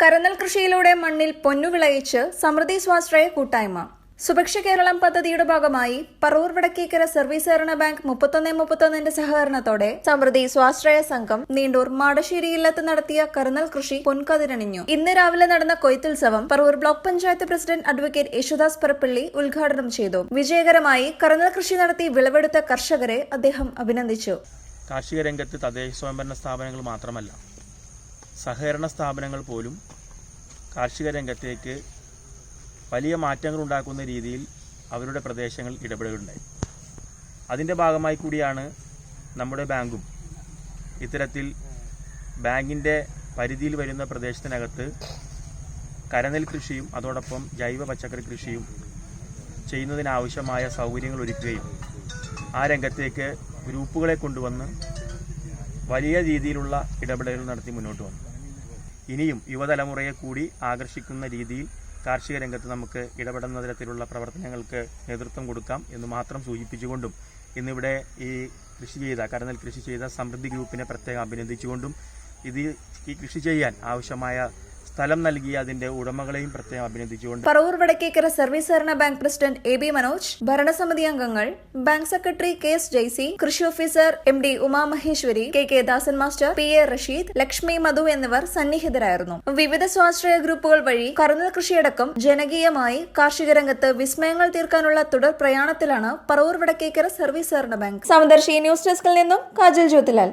കരനൽ കൃഷിയിലൂടെ മണ്ണിൽ പൊന്നു വിളയിച്ച് സമൃദ്ധി സ്വാശ്രയ കൂട്ടായ്മ. സുഭിക്ഷ കേരളം പദ്ധതിയുടെ ഭാഗമായി പറവൂർ വടക്കേക്കര സർവീസ് സഹകരണ ബാങ്ക് മുപ്പത്തൊന്ന് മുപ്പത്തൊന്നിന്റെ സഹകരണത്തോടെ സമൃദ്ധി സ്വാശ്രയ സംഘം നീണ്ടൂർ മാടശ്ശേരി ഇല്ലത്ത് നടത്തിയ കരുനൽ കൃഷി പൊൻകതിരണിഞ്ഞു. ഇന്ന് രാവിലെ നടന്ന കൊയ്ത്തുത്സവം Paravur block panchayat president advocate Yesudas Parappally ഉദ്ഘാടനം ചെയ്തു. വിജയകരമായി കരുനൽ കൃഷി നടത്തി വിളവെടുത്ത കർഷകരെ അദ്ദേഹം അഭിനന്ദിച്ചു. കാർഷിക രംഗത്ത് തദ്ദേശ സ്വയംഭരണ സ്ഥാപനങ്ങൾ മാത്രമല്ല സഹകരണ സ്ഥാപനങ്ങൾ പോലും കാർഷിക രംഗത്തേക്ക് വലിയ മാറ്റങ്ങൾ ഉണ്ടാക്കുന്ന രീതിയിൽ അവരുടെ പ്രദേശങ്ങൾ ഇടപെടുകയുണ്ടായി അതിന്റെ ഭാഗമായി കൂടിയാണ് നമ്മുടെ ബാങ്കും. ഇത്തരത്തിൽ ബാങ്കിന്റെ പരിധിയിൽ വരുന്ന പ്രദേശത്തിനകത്ത് കരനെൽ കൃഷിയും അതോടൊപ്പം ജൈവ പച്ചക്കറി കൃഷിയും ചെയ്യുന്നതിനാവശ്യമായ സൗകര്യങ്ങൾ ഒരുക്കുകയും ആ രംഗത്തേക്ക് ഗ്രൂപ്പുകളെ കൊണ്ടുവന്ന് വലിയ രീതിയിലുള്ള ഇടപെടലുകൾ നടത്തി മുന്നോട്ട് വന്നു. ഇനിയും യുവതലമുറയെ കൂടി ആകർഷിക്കുന്ന രീതിയിൽ കാർഷിക രംഗത്ത് നമുക്ക് ഇടപെടുന്ന തരത്തിലുള്ള പ്രവർത്തനങ്ങൾക്ക് നേതൃത്വം കൊടുക്കാം എന്ന് മാത്രം സൂചിപ്പിച്ചുകൊണ്ടും ഇന്നിവിടെ ഈ കൃഷി ചെയ്ത കരനെൽ കൃഷി ചെയ്ത സമൃദ്ധി ഗ്രൂപ്പിനെ പ്രത്യേകം അഭിനന്ദിച്ചുകൊണ്ടും ഇത് ഈ കൃഷി ചെയ്യാൻ ആവശ്യമായ സ്ഥലം നൽകി അതിന്റെ ഉടമകളെയും പ്രത്യേകം അഭിനന്ദിച്ചുകൊണ്ട് പറവൂർ വടക്കേക്കര സർവീസ് സഹകരണ bank president A B Manoj ഭരണസമിതി അംഗങ്ങൾ bank secretary K S Jaicy കൃഷി officer M D Umamaheswari K K Dasan master P A Rasheed Lakshmi Madhu എന്നിവർ സന്നിഹിതരായിരുന്നു. വിവിധ സ്വാശ്രയ ഗ്രൂപ്പുകൾ വഴി കറുന്നൽ കൃഷിയടക്കം ജനകീയമായി കാർഷിക രംഗത്ത് വിസ്മയങ്ങൾ തീർക്കാനുള്ള തുടർ പ്രയാണത്തിലാണ് പറവൂർ വടക്കേക്കര സർവീസ് സഹകരണ ബാങ്ക്. സമദർശി ന്യൂസ് ഡെസ്കിൽ നിന്നും കാജൽ ജ്യോതിലാൽ.